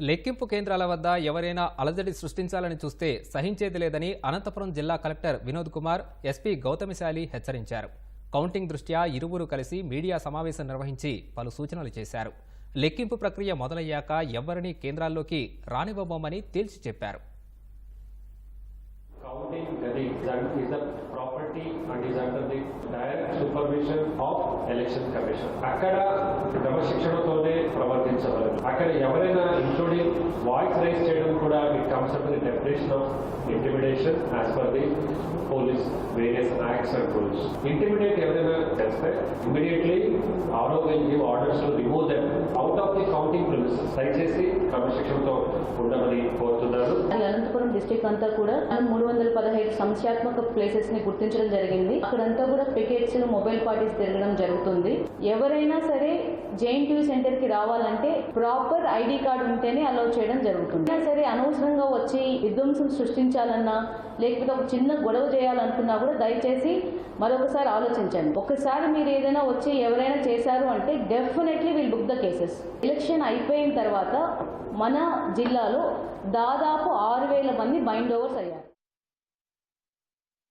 లెక్కింపు కేంద్రాల వద్ద ఎవరైనా అలజడి సృష్టించాలని చూస్తే సహించేది లేదని అనంతపురం జిల్లా కలెక్టర్ వినోద్ కుమార్ ఎస్పీ గౌతమిశాలి హెచ్చరించారు. కౌంటింగ్ దృష్ట్యా ఇరువురు కలిసి మీడియా సమావేశం నిర్వహించి పలు సూచనలు చేశారు. లెక్కింపు ప్రక్రియ మొదలయ్యాక ఎవరిని కేంద్రాల్లోకి రానివ్వబోమని తేల్చి చెప్పారు. అక్కడ క్రమశిక్షణతో ప్రవర్తించగలరు అక్కడ ఎవరైనా ఇంక్లూడింగ్ వాయిస్ రైజ్ చేయడం కూడా it comes up the definition of intimidation as per the police various acts and rules intimidate ఎవరైనా చేస్తే immediately RO will give orders remove them out of the counting premises దయచేసి క్రమశిక్షణతో ఉండమని కోరుతున్నాను. చేస్తున్నారు Anantapuram district అంతా కూడా మూడు వందల పదహైదు సంఖ్యాత్మక ప్లేసెస్ని గుర్తించడం జరిగింది. అక్కడంతా కూడా పికెట్స్ మొబైల్ పార్టీస్ తిరగడం జరుగుతుంది. ఎవరైనా సరే జేఎన్టీయూ సెంటర్కి రావాలంటే ప్రాపర్ ఐడి కార్డు ఉంటేనే అలౌ చేయడం జరుగుతుంది. సరే అనవసరంగా వచ్చి విధ్వంసం సృష్టించాలన్నా లేకపోతే ఒక చిన్న గొడవ చేయాలనుకున్నా కూడా దయచేసి మరొకసారి ఆలోచించండి. ఒకసారి మీరు ఏదైనా వచ్చి ఎవరైనా చేశారు అంటే definitely will book the cases election అయిపోయిన తర్వాత మన జిల్లాలో దాదాపు దాదాపు ఆరు వేల మంది బైండ్ ఓవర్స్ అయ్యారు